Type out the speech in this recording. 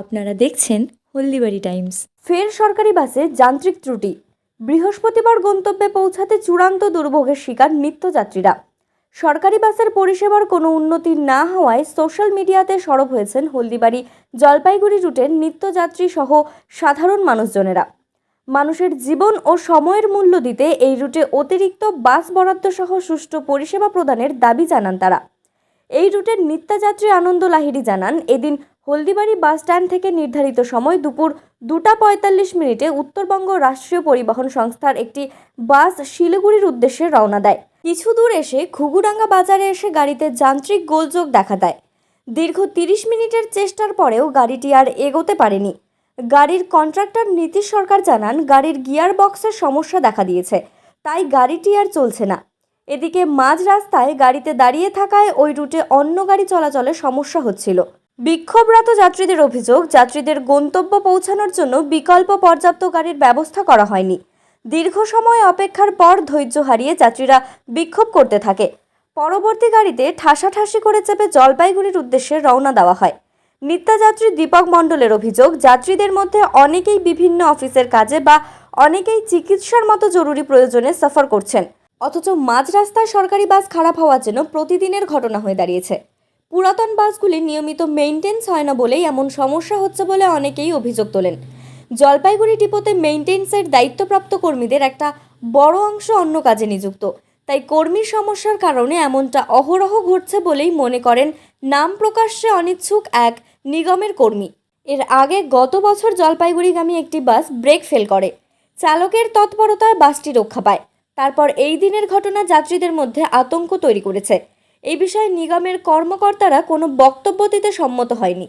আপনারা দেখছেন হলদিবাড়ি টাইমস। ফের সরকারি বাসে যান্ত্রিক ত্রুটি। বৃহস্পতিবার গন্তব্যে পৌঁছাতে চূড়ান্ত দুর্ভোগের শিকার নিত্যযাত্রীরা। সরকারি বাসের পরিষেবার কোনো উন্নতি না হওয়ায় সোশ্যাল মিডিয়াতে সরব হয়েছেন হলদিবাড়ি জলপাইগুড়ি রুটের নিত্যযাত্রী সহ সাধারণ মানুষজনেরা। মানুষের জীবন ও সময়ের মূল্য দিতে এই রুটে অতিরিক্ত বাস বরাদ্দ সহ সুষ্ঠু পরিষেবা প্রদানের দাবি জানান তারা। এই রুটের নিত্যযাত্রী আনন্দ লাহিড়ী জানান, এদিন হলদিবাড়ি বাস স্ট্যান্ড থেকে নির্ধারিত সময় দুপুর দুটা পঁয়তাল্লিশ মিনিটে উত্তরবঙ্গ রাষ্ট্রীয় পরিবহন সংস্থার একটি বাস শিলিগুড়ির উদ্দেশ্যে রওনা দেয়। কিছু দূর এসে ঘুঘুডাঙ্গা বাজারে এসে গাড়িতে যান্ত্রিক গোলযোগ দেখা দেয়। দীর্ঘ তিরিশ মিনিটের চেষ্টার পরেও গাড়িটি আর এগোতে পারেনি। গাড়ির কন্ট্রাক্টর নীতিশ সরকার জানান, গাড়ির গিয়ার বক্সের সমস্যা দেখা দিয়েছে, তাই গাড়িটি আর চলছে না। এদিকে মাঝ রাস্তায় গাড়িতে দাঁড়িয়ে থাকায় ওই রুটে অন্য গাড়ি চলাচলে সমস্যা হচ্ছিল। বিক্ষোভরত যাত্রীদের অভিযোগ, যাত্রীদের গন্তব্য পৌঁছানোর জন্য বিকল্প পর্যাপ্ত গাড়ির ব্যবস্থা করা হয়নি। দীর্ঘ সময় অপেক্ষার পর ধৈর্য হারিয়ে যাত্রীরা বিক্ষোভ করতে থাকে। পরবর্তী গাড়িতে ঠাসাঠাসি করে চেপে জলপাইগুড়ির উদ্দেশ্যে রওনা দেওয়া হয়। নিত্যযাত্রী দীপক মণ্ডলের অভিযোগ, যাত্রীদের মধ্যে অনেকেই বিভিন্ন অফিসের কাজে বা অনেকেই চিকিৎসার মতো জরুরি প্রয়োজনে সফর করছেন। অথচ মাঝ রাস্তায় সরকারি বাস খারাপ হওয়ার জন্য প্রতিদিনের ঘটনা হয়ে দাঁড়িয়েছে। পুরাতন বাসগুলি নিয়মিত মেইনটেন্স হয় না বলেই এমন সমস্যা হচ্ছে বলে অনেকেই অভিযোগ তোলেন। জলপাইগুড়ি ডিপোতে মেইনটেন্সের দায়িত্বপ্রাপ্ত কর্মীদের একটা বড় অংশ অন্য কাজে নিযুক্ত। তাই কর্মীর সমস্যার কারণে এমনটা অহরহ ঘটছে বলেই মনে করেন নাম প্রকাশ্যে অনিচ্ছুক এক নিগমের কর্মী। এর আগে গত বছর জলপাইগুড়িগামী একটি বাস ব্রেক ফেল করে। চালকের তৎপরতায় বাসটি রক্ষা পায়। তারপর এই দিনের ঘটনা যাত্রীদের মধ্যে আতঙ্ক তৈরি করেছে। এই বিষয়ে নিগমের কর্মকর্তারা কোনো বক্তব্য দিতে সম্মত হয়নি।